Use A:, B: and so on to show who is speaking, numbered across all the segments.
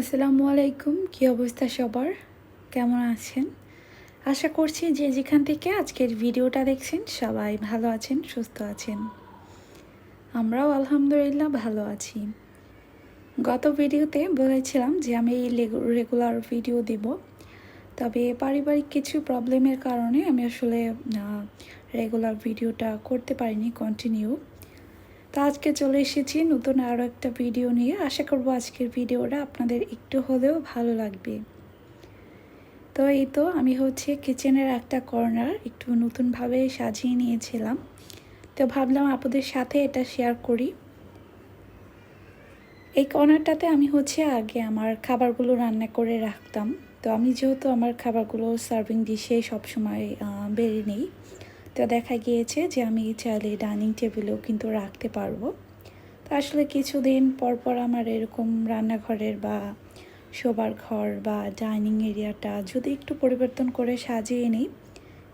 A: আসসালামু আলাইকুম, কী অবস্থা সবার? কেমন আছেন? আশা করছি যে যেখান থেকে আজকের ভিডিওটা দেখছেন, সবাই ভালো আছেন, সুস্থ আছেন। আমরাও আলহামদুলিল্লাহ ভালো আছি। গত ভিডিওতে বলেছিলাম যে আমি এই রেগুলার ভিডিও দেব। তবে পারিবারিক কিছু প্রবলেমের কারণে আমি আসলে রেগুলার ভিডিওটা করতে পারিনি কন্টিনিউ তো আজকে চলে এসেছি নতুন আরও একটা ভিডিও নিয়ে। আশা করব আজকের ভিডিওটা আপনাদের একটু হলেও ভালো লাগবে। তো এই তো আমি হচ্ছে কিচেনের একটা কর্নার একটু নতুনভাবে সাজিয়ে নিয়েছিলাম। তো ভাবলাম আপনাদের সাথে এটা শেয়ার করি। এই কর্নারটাতে আমি হচ্ছে আগে আমার খাবারগুলো রান্না করে রাখতাম। তো আমি যেহেতু আমার খাবারগুলো সার্ভিং ডিশে সবসময় বেড়ে নিই তো দেখা গিয়েছে যে আমি চাইলে ডাইনিং টেবিলেও কিন্তু রাখতে পারব। তো আসলে কিছুদিন পর পর আমার এরকম রান্নাঘরের বা শোবার ঘর বা ডাইনিং এরিয়াটা যদি একটু পরিবর্তন করে সাজিয়ে নিই,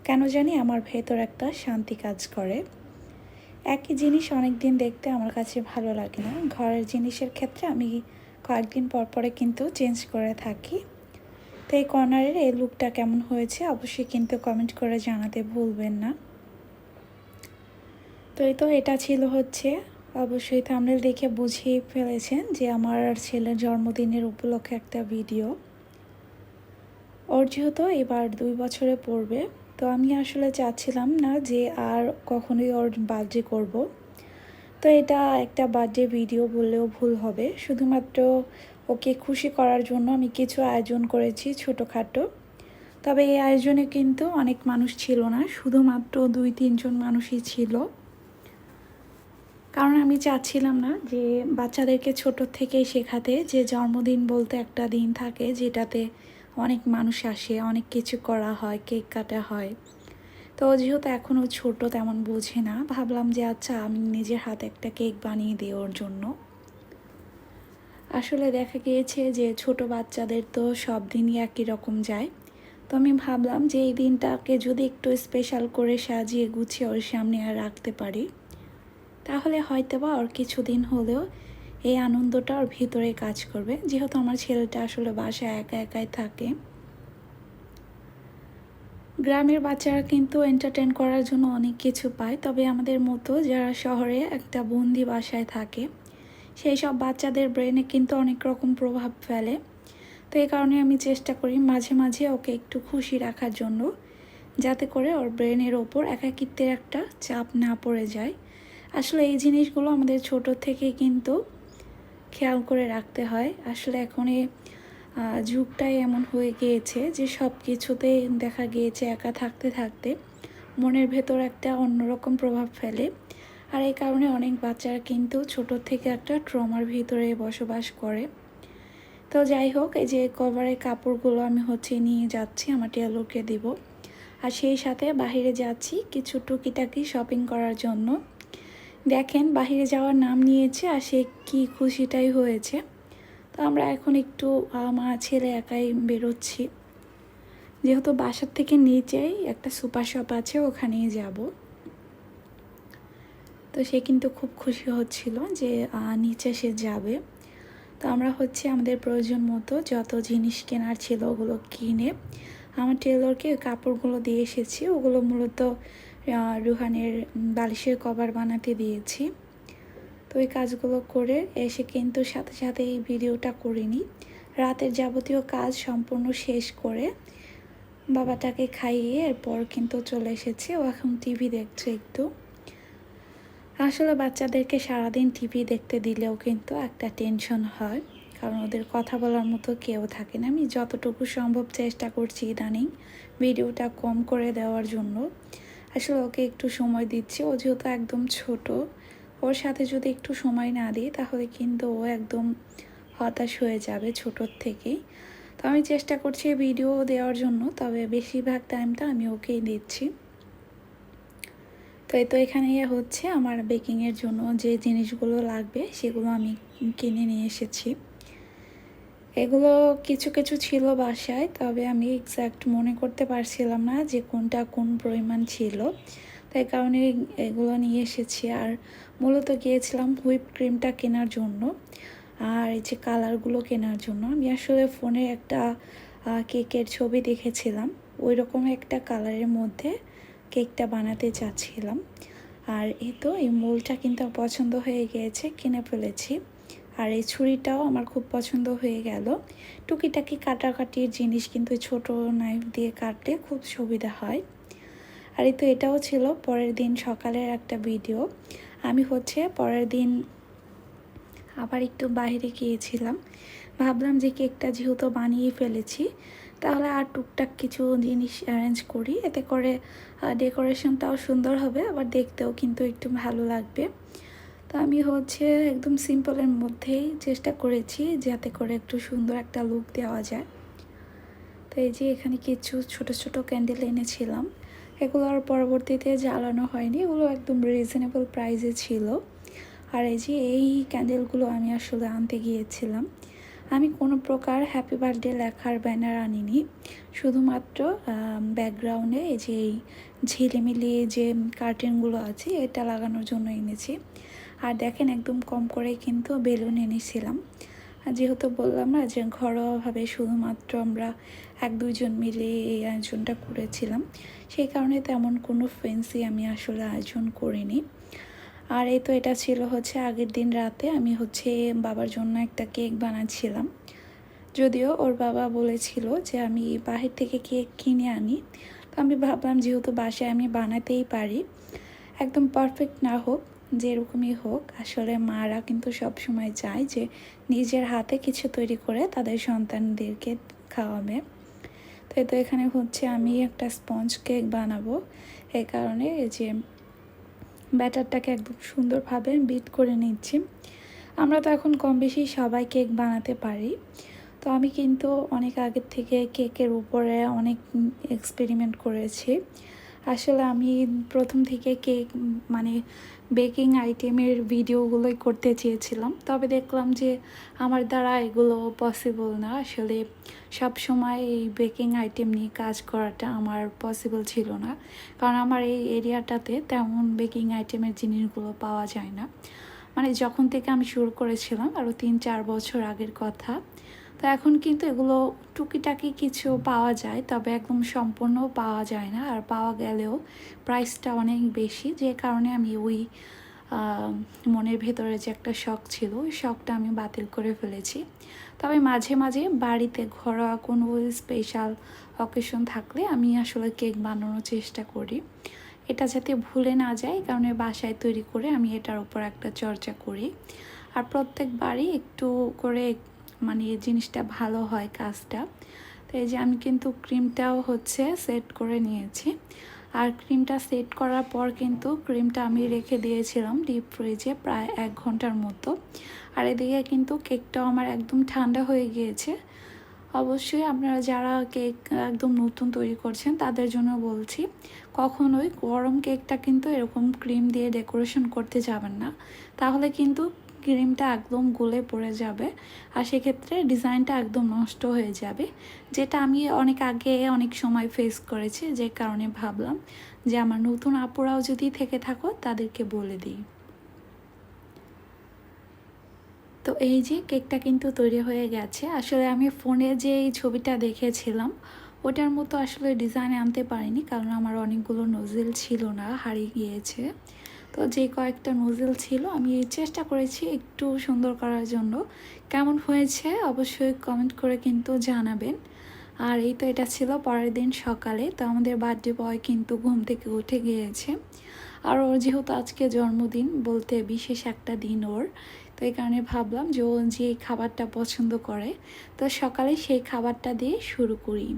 A: কেন জানি আমার ভেতর একটা শান্তি কাজ করে। একই জিনিস অনেক দিন দেখতে আমার কাছে ভালো লাগে না। ঘরের জিনিসের ক্ষেত্রে আমি কয়েকদিন পর পরে কিন্তু চেঞ্জ করে থাকি। তো এই কর্নারের এই লুকটা কেমন হয়েছে অবশ্যই কিন্তু কমেন্ট করে জানাতে ভুলবেন না। তো এই তো এটা ছিল হচ্ছে, অবশ্যই থামনেল দেখে বুঝিয়ে ফেলেছেন যে আমার ছেলের জন্মদিনের উপলক্ষে একটা ভিডিও ওর যেহেতু এবার দুই বছরে পড়বে, তো আমি আসলে চাচ্ছিলাম না যে আর কখনোই ওর বার্থডে করব। তো এটা একটা বার্থডে ভিডিও বললেও ভুল হবে, শুধুমাত্র ওকে খুশি করার জন্য আমি কিছু আয়োজন করেছি ছোটোখাটো। তবে এই আয়োজনে কিন্তু অনেক মানুষ ছিল না, শুধুমাত্র দুই তিনজন মানুষই ছিল। কারণ আমি চাচ্ছিলাম না যে বাচ্চাদেরকে ছোট থেকেই শেখাতে, যে জন্মদিন বলতে একটা দিন থাকে যেটাতে অনেক মানুষ আসে, অনেক কিছু করা হয়, কেক কাটা হয়। তো যেহেতু এখনও ছোট তেমন বোঝে না, ভাবলাম যে আচ্ছা আমি নিজের হাতে একটা কেক বানিয়ে দিই ওর জন্য। আসলে দেখা গিয়েছে যে ছোট বাচ্চাদের তো সব দিনই একই রকম যায়। তো আমি ভাবলাম যে এই দিনটাকে যদি একটু স্পেশাল করে সাজিয়ে গুছিয়ে ওর সামনে আর রাখতে পারি। তাহলে হয়তো বা ওর কিছুদিন হলেও এই আনন্দটা ওর ভিতরে কাজ করবে। যেহেতু আমার ছেলেটা আসলে বাসায় একা একাই থাকে। গ্রামের বাচ্চারা কিন্তু এন্টারটেন করার জন্য অনেক কিছু পায়। তবে আমাদের মতো যারা শহরে একটা বন্দি বাসায় থাকে, সেই সব বাচ্চাদের ব্রেনে কিন্তু অনেক রকম প্রভাব ফেলে। তো এই কারণে আমি চেষ্টা করি মাঝে মাঝে ওকে একটু খুশি রাখার জন্য, যাতে করে ওর ব্রেনের ওপর একাকিত্বের একটা চাপ না পড়ে যায়। আসলে এই জিনিসগুলো আমাদের ছোট থেকে কিন্তু খেয়াল করে রাখতে হয়। আসলে এখন এই যুগটাই এমন হয়ে গিয়েছে যে সব কিছুতে দেখা গিয়েছে একা থাকতে থাকতে মনের ভেতর একটা অন্যরকম প্রভাব ফেলে। আর এই কারণে অনেক বাচ্চারা কিন্তু ছোট থেকে একটা ট্রমার ভিতরে বসবাস করে। তো যাই হোক, এই যে কভারের কাপড়গুলো আমি হচ্ছে নিয়ে যাচ্ছি, আমার টেলরকে দিব। আর সেই সাথে বাহিরে যাচ্ছি কিছু টুকিটাকি শপিং করার জন্য। দেখেন বাহিরে যাওয়ার নাম নিয়েছে আর সে কী খুশিটাই হয়েছে। তো আমরা এখন একটু মা ছেলে একাই বেরোচ্ছি। যেহেতু বাসার থেকে নিচেই একটা সুপার শপ আছে, ওখানেই যাব। তো সে কিন্তু খুব খুশি হচ্ছিল যে নিচে সে যাবে। তো আমরা হচ্ছে আমাদের প্রয়োজন মতো যত জিনিস কেনার ছিল ওগুলো কিনে, আমার টেলরকে কাপড়গুলো দিয়ে এসেছি। ওগুলো মূলত রুহানের বালিশের কভার বানাতে দিয়েছি। তো এই কাজগুলো করে এসে কিন্তু সাথে সাথে এই ভিডিওটা করিনি রাতের যাবতীয় কাজ সম্পূর্ণ শেষ করে বাবাটাকে খাইয়ে এরপর কিন্তু চলে এসেছে। ও এখন টিভি দেখছে একটু। আসলে বাচ্চাদেরকে সারাদিন টিভি দেখতে দিলেও কিন্তু একটা টেনশন হয়। কারণ ওদের কথা বলার মতো কেউ থাকে না। আমি যতটুকু সম্ভব চেষ্টা করছি ইদানিং ভিডিওটা কম করে দেওয়ার জন্য। আসলে ওকে একটু সময় দিচ্ছি। ও যেহেতু একদম ছোট, ওর সাথে যদি একটু সময় না দিই, তাহলে কিন্তু ও একদম হতাশ হয়ে যাবে ছোটোর থেকেই তো আমি চেষ্টা করছি ভিডিও দেওয়ার জন্য, তবে বেশিরভাগ টাইমটা আমি ওকেই দিচ্ছি। তো তো এখানে হচ্ছে আমার বেকিংয়ের জন্য যে জিনিসগুলো লাগবে, সেগুলো আমি কিনে নিয়ে এসেছি। এগুলো কিছু কিছু ছিল বাসায়, তবে আমি এক্স্যাক্ট মনে করতে পারছিলাম না যে কোনটা কোন পরিমাণ ছিল। তাই কারণে এগুলো নিয়ে এসেছি। আর মূলত গিয়েছিলাম হুইপ ক্রিমটা কেনার জন্য, আর এই যে কালারগুলো কেনার জন্য। আমি আসলে ফোনে একটা কেকের ছবি দেখেছিলাম। ওই রকম একটা কালারের মধ্যে কেকটা বানাতে চাচ্ছিলাম। আর এই তো এই মোলটা কিন্তু পছন্দ হয়ে গিয়েছে, কিনে ফেলেছি। আর এই ছুরিটাও আমার খুব পছন্দ হয়ে গেল। টুকিটাকি কাটাকাটির জিনিস কিন্তু ছোট নাইফ দিয়ে কাটলে খুব সুবিধা হয়। আর এই তো এটাও ছিল পরের দিন সকালের একটা ভিডিও আমি হচ্ছে পরের দিন আবার একটু বাইরে গিয়েছিলাম। ভাবলাম যে কেকটা যেহেতু বানিয়ে ফেলেছি, তাহলে আর টুকটাক কিছু জিনিস অ্যারেঞ্জ করি। এতে করে ডেকোরেশনটাও সুন্দর হবে, আবার দেখতেও কিন্তু একটু ভালো লাগবে। তো আমি হচ্ছে একদম সিম্পলের মধ্যেই চেষ্টা করেছি যাতে করে একটু সুন্দর একটা লুক দেওয়া যায়। তো এই যে এখানে কিছু ছোট ছোট ক্যান্ডেল এনেছিলাম। এগুলো আর পরবর্তীতে জ্বালানো হয়নি, এগুলো একদম রিজনেবল প্রাইসে ছিল। আর এই যে এই ক্যান্ডেলগুলো আমি আসলে আনতে গিয়েছিলাম। আমি কোনো প্রকার হ্যাপি বার্থডে লেখার ব্যানার আনিনি। শুধুমাত্র ব্যাকগ্রাউন্ডে এই যে এই ঝিলিমিলি যে কার্টেনগুলো আছে, এটা লাগানোর জন্য এনেছি। আর দেখেন একদম কম করে কিন্তু বেলুন এনেছিলাম। যেহেতু বললাম না যে ঘরোয়াভাবে শুধুমাত্র আমরা এক দুইজন মিলে এই আয়োজনটা করেছিলাম, সেই কারণে তেমন কোনো ফেন্সি আমি আসলে আয়োজন করিনি। আর এই তো এটা ছিল হচ্ছে আগের দিন রাতে আমি হচ্ছে বাবার জন্য একটা কেক বানাচ্ছিলাম। যদিও ওর বাবা বলেছিল যে আমি বাহির থেকে কেক কিনে আনি। তো আমি ভাবলাম যেহেতু বাসায় আমি বানাতেই পারি, একদম পারফেক্ট না হোক যেরকমই হোক, আসলে মারা কিন্তু সব সময় চায় যে নিজের হাতে কিছু তৈরি করে তাদের সন্তানদেরকে খাওয়াবে। তো তো এখানে হচ্ছে আমি একটা স্পঞ্জ কেক বানাবো। এই কারণে এই যে ব্যাটারটাকে একদম সুন্দরভাবে বিট করে নিচ্ছি। আমরা তো এখন কম বেশি সবাই কেক বানাতে পারি। তো আমি কিন্তু অনেক আগের থেকে কেকের উপরে অনেক এক্সপেরিমেন্ট করেছি। আসলে আমি প্রথম থেকে কেক মানে বেকিং আইটেমের ভিডিওগুলোই করতে চেয়েছিলাম। তবে দেখলাম যে আমার দ্বারা এগুলো পসিবল না। আসলে সব সময় এই বেকিং আইটেম নিয়ে কাজ করাটা আমার পসিবল ছিল না। কারণ আমার এই এরিয়াটাতে তেমন বেকিং আইটেমের জিনিসগুলো পাওয়া যায় না। মানে যখন থেকে আমি শুরু করেছিলাম আরও তিন চার বছর আগের কথা তো এখন কিন্তু এগুলো টুকিটাকি কিছু পাওয়া যায়, তবে একদম সম্পূর্ণ পাওয়া যায় না। আর পাওয়া গেলেও প্রাইসটা অনেক বেশি, যে কারণে আমি ওই মনের ভেতরে যে একটা শখ ছিল, ওই শখটা আমি বাতিল করে ফেলেছি। তবে মাঝে মাঝে বাড়িতে ঘরোয়া কোনো স্পেশাল অকেশন থাকলে আমি আসলে কেক বানানোর চেষ্টা করি। এটা যাতে ভুলে না যায় কারণ বাসায় তৈরি করে আমি এটার উপর একটা চর্চা করি। আর প্রত্যেকবারই একটু করে মানে এই জিনিসটা ভালো হয় কাজটা। তো এই যে আমি কিন্তু ক্রিমটাও হচ্ছে সেট করে নিয়েছি। আর ক্রিমটা সেট করার পর কিন্তু ক্রিমটা আমি রেখে দিয়েছিলাম ডিপ ফ্রিজে প্রায় এক ঘণ্টার মতো। আর এদিকে কিন্তু কেকটাও আমার একদম ঠান্ডা হয়ে গিয়েছে। অবশ্যই আপনারা যারা কেক একদম নতুন তৈরি করছেন তাদের জন্য বলছি, কখনোই গরম কেকটা কিন্তু এরকম ক্রিম দিয়ে ডেকোরেশন করতে যাবেন না। তাহলে কিন্তু ক্রিমটা একদম গলে পড়ে যাবে আর সেক্ষেত্রে ডিজাইনটা একদম নষ্ট হয়ে যাবে, যেটা আমি অনেক আগে অনেক সময় ফেস করেছি, যে কারণে ভাবলাম যে আমার নতুন আপুরাও যদি থেকে থাকো, তাদেরকে বলে দিই। তো এই যে কেকটা কিন্তু তৈরি হয়ে গেছে, আসলে আমি ফোনে যে এই ছবিটা দেখেছিলাম, ওটার মতো আসলে ডিজাইন আনতে পারিনি, কারণ আমার অনেকগুলো নজেল ছিল না, হারিয়ে গিয়েছে। তো যে কয়েকটা নোজেল ছিল, আমি চেষ্টা করেছি একটু সুন্দর করার জন্য। কেমন হয়েছে অবশ্যই কমেন্ট করে কিন্তু জানাবেন। আর এই তো এটা ছিল পরের দিন সকালে, তো আমাদের বার্থডে বয় কিন্তু ঘুম থেকে উঠে গিয়েছে। আর ওর যেহেতু আজকে জন্মদিন, বলতে বিশেষ একটা দিন ওর, তো এই কারণে ভাবলাম যে ও যে খাবারটা পছন্দ করে, তো সকালে সেই খাবারটা দিয়ে শুরু করি।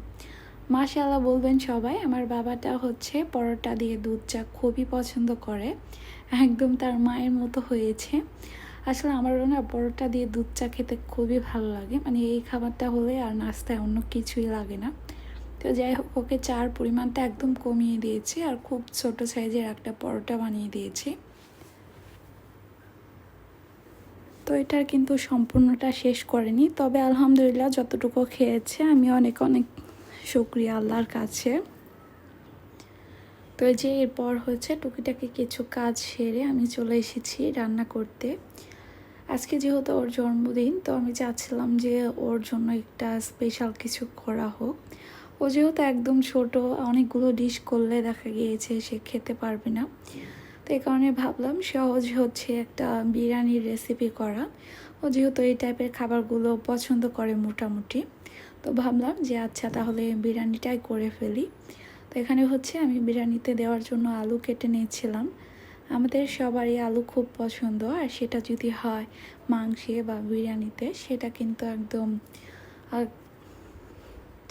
A: মাশাল্লাহ বলবেন সবাই, আমার বাবাটা হচ্ছে পরোটা দিয়ে দুধ চা খুবই পছন্দ করে। একদম তার মায়ের মতো হয়েছে। আসলে আমারও না পরোটা দিয়ে দুধ চা খেতে খুবই ভালো লাগে। মানে এই খাবারটা হলে আর নাস্তায় অন্য কিছুই লাগে না। তো যাই হোক, ওকে চার পরিমাণটা একদম কমিয়ে দিয়েছি আর খুব ছোট সাইজের একটা পরোটা বানিয়ে দিয়েছি। তো এটার কিন্তু সম্পূর্ণটা শেষ করেনি। তবে আলহামদুলিল্লাহ যতটুকু খেয়েছে, আমি অনেক অনেক শুক্রিয়া আল্লাহর কাছে। তো যে এরপর হচ্ছে টুকিটাকি কিছু কাজ সেরে আমি চলে এসেছি রান্না করতে। আজকে যেহেতু ওর জন্মদিন, তো আমি চাচ্ছিলাম যে ওর জন্য একটা স্পেশাল কিছু করা হোক। ও যেহেতু একদম ছোট, অনেকগুলো ডিশ করলে দেখা গিয়েছে সে খেতে পারবে না। তো এই কারণে ভাবলাম সহজ হচ্ছে একটা বিরিয়ানির রেসিপি করা। ও যেহেতু এই টাইপের খাবারগুলো পছন্দ করে মোটামুটি। তো ভাবলাম যে আচ্ছা তাহলে বিরিয়ানিটাই করে ফেলি। তো এখানে হচ্ছে আমি বিরিয়ানিতে দেওয়ার জন্য আলু কেটে নিয়েছিলাম। আমাদের সবারই আলু খুব পছন্দ আর সেটা যদি হয় মাংসে বা বিরিয়ানিতে সেটা কিন্তু একদম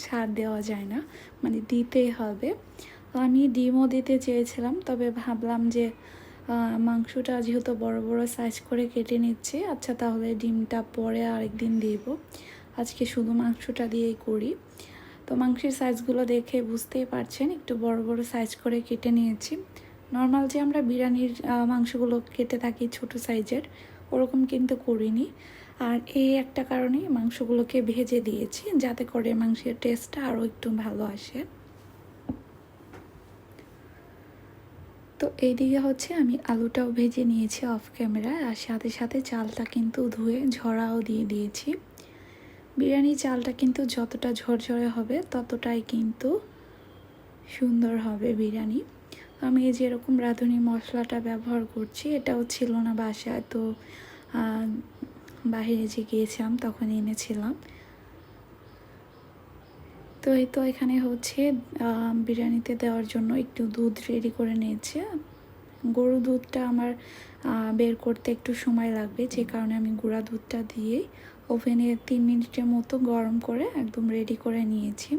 A: ছাড় দেওয়া যায় না মানে দিতেই হবে। তো আমি ডিমও দিতে চেয়েছিলাম তবে ভাবলাম যে মাংসটা যেহেতু বড় বড় সাইজ করে কেটে নিচ্ছি আচ্ছা তাহলে ডিমটা পরে আরেকদিন দিব। আজকে শুধু মাংসটা দিয়েই করি। তো মাংসের সাইজগুলো দেখে বুঝতেই পারছেন, একটু বড় বড় সাইজ করে কেটে নিয়েছি। নর্মাল যে আমরা বিরিয়ানির মাংসগুলো কেটে থাকি ছোট সাইজের ওরকম কিন্তু করিনি। আর এই একটা কারণেই মাংসগুলোকে ভেজে দিয়েছি, যাতে করে মাংসের টেস্টটা আরও একটু ভালো আসে। তো এইদিকে হচ্ছে আমি আলুটাও ভেজে নিয়েছি অফ ক্যামেরায় আর সাথে সাথে চালটা কিন্তু ধুয়ে ঝরাও দিয়ে দিয়েছি। বিরিয়ানি চালটা কিন্তু যতটা ঝরঝরে হবে, ততটাই কিন্তু সুন্দর হবে বিরিয়ানি। আমি এই যে এরকম রাঁধুনি মশলাটা ব্যবহার করছি, এটাও ছিল না বাসায়, তো বাইরে যে গিয়েছিলাম তখন এনেছিলাম। তো এই তো এখানে হচ্ছে বিরিয়ানিতে দেওয়ার জন্য একটু দুধ রেডি করে নিয়েছে। গরু দুধটা আমার বের করতে একটু সময় লাগবে, যে কারণে আমি গুঁড়া দুধটা দিয়ে ওভেনে তিন মিনিটের মতো গরম করে একদম রেডি করে নিয়েছি।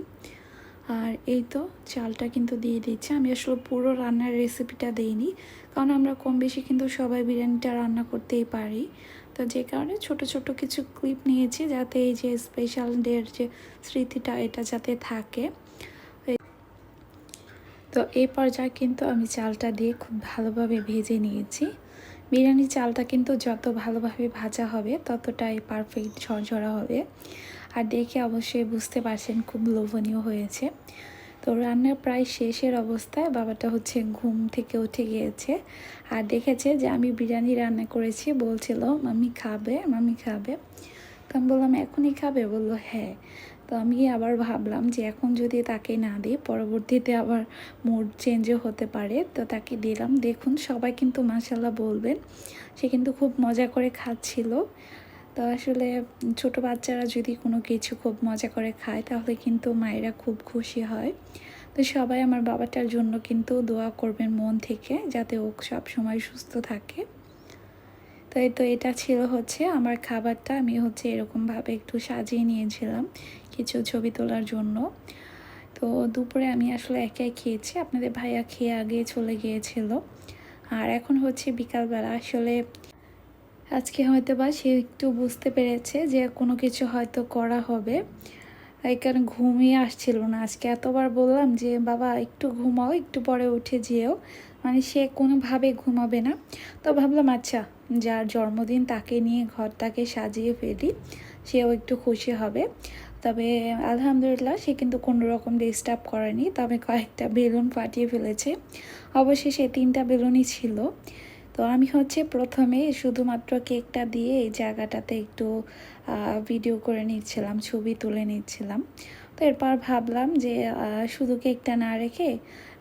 A: আর এই তো চালটা কিন্তু দিয়ে দিচ্ছি আমি আসলে পুরো রান্নার রেসিপিটা দিইনি, কারণ আমরা কম বেশি কিন্তু সবাই বিরিয়ানিটা রান্না করতেই পারি। তো যে কারণে ছোট ছোট কিছু ক্লিপ নিয়েছি যাতে এই যে স্পেশাল ডের যে স্মৃতিটা, এটা যাতে থাকে। তো এই পর্যায়ে কিন্তু আমি চালটা দিয়ে খুব ভালোভাবে ভেজে নিয়েছি। বিরিয়ানি চালটা কিন্তু যত ভালোভাবে ভাজা হবে, ততটাই পারফেক্ট ঝরঝরা হবে। আর দেখে অবশ্যই বুঝতে পারছেন খুব লোভনীয় হয়েছে। তো রান্নার প্রায় শেষের অবস্থায় বাবাটা হচ্ছে ঘুম থেকে উঠে গিয়েছে আর দেখেছে যে আমি বিরিয়ানি রান্না করেছি, বলছিল মামি খাবে মামি খাবে? তো আমি বললাম, এখনই খাবে? বলল হ্যাঁ। তো আমি আবার ভাবলাম যে এখন যদি তাকে না দিই, পরবর্তীতে আবার মুড চেঞ্জও হতে পারে। তো তাকে দিলাম। দেখুন, সবাই কিন্তু মাসাল্লাহ বলবেন, সে কিন্তু খুব মজা করে খাচ্ছিল। তো আসলে ছোট বাচ্চারা যদি কোনো কিছু খুব মজা করে খায়, তাহলে কিন্তু মায়েরা খুব খুশি হয়। তো সবাই আমার বাবাটার জন্য কিন্তু দোয়া করবেন মন থেকে, যাতে ও সব সময় সুস্থ থাকে। তো এই তো এটা ছিল হচ্ছে আমার খাবারটা। আমি হচ্ছে এরকমভাবে একটু সাজিয়ে নিয়েছিলাম। কিছু ছবি তোলার জন্য। তো দুপুরে আমি আসলে একাই খেয়েছি। আপনাদের ভাইয়া খেয়ে আগে চলে গিয়েছিল। আর এখন হচ্ছে বিকালবেলা। আসলে আজকে হয়তো বা সে একটু বুঝতে পেরেছে যে কোনো কিছু হয়তো করা হবে। এই কারণে ঘুমিয়ে আসছিল না। আজকে এতবার বললাম যে, বাবা, একটু ঘুমাও, একটু পরে উঠে যেও। মানে সে কোনোভাবে ঘুমাবে না। তো ভাবলাম আচ্ছা যার জন্মদিন তাকে নিয়ে ঘরটাকে সাজিয়ে ফেলি, সেও একটু খুশি হবে। তবে আলহামদুলিল্লাহ সে কিন্তু কোনো রকম ডিস্টার্ব করেনি। তবে কয়েকটা বেলুন ফাটিয়ে ফেলেছে। অবশেষে তিনটা বেলুনই ছিল। তো আমি হচ্ছে প্রথমে শুধুমাত্র কেকটা দিয়ে এই জায়গাটাতে একটু ভিডিও করে নিচ্ছিলাম, ছবি তুলে নিচ্ছিলাম। তো এরপর ভাবলাম যে শুধু কেকটা না রেখে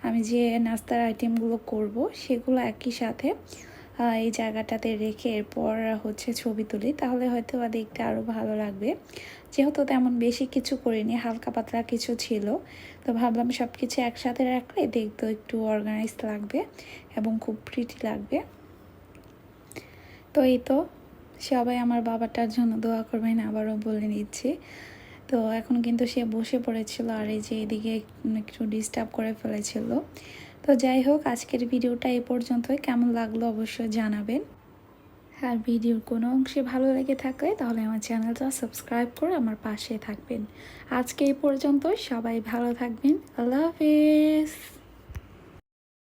A: আমি যে নাস্তার আইটেমগুলো করব, সেগুলো একই সাথে এই জায়গাটাতে রেখে এরপর হচ্ছে ছবি তুলি। তাহলে হয়তো বা দেখতে আরও ভালো লাগবে। যেহেতু তেমন বেশি কিছু করিনি, হালকা পাতলা কিছু ছিল, তো ভাবলাম সব কিছু একসাথে রাখলে দেখতে একটু অর্গানাইজ লাগবে এবং খুব প্রিটি লাগবে। তো এই তো, সবাই আমার বাবাটার জন্য দোয়া করবেন, আবারও বলে নিচ্ছি। তো এখন কিন্তু সে বসে পড়েছিল আর এই যে এদিকে একটু ডিস্টার্ব করে ফেলেছিল। তো যাই হোক, আজকের ভিডিওটা এ পর্যন্তই। কেমন লাগল অবশ্যই জানাবেন। আর ভিডিওর কোনো অংশে ভালো লেগে থাকলে তাহলে আমার চ্যানেলটা সাবস্ক্রাইব করে আমার পাশে থাকবেন। আজকে এই পর্যন্ত সবাই ভালো থাকবেন। আল্লাহ হাফেজ।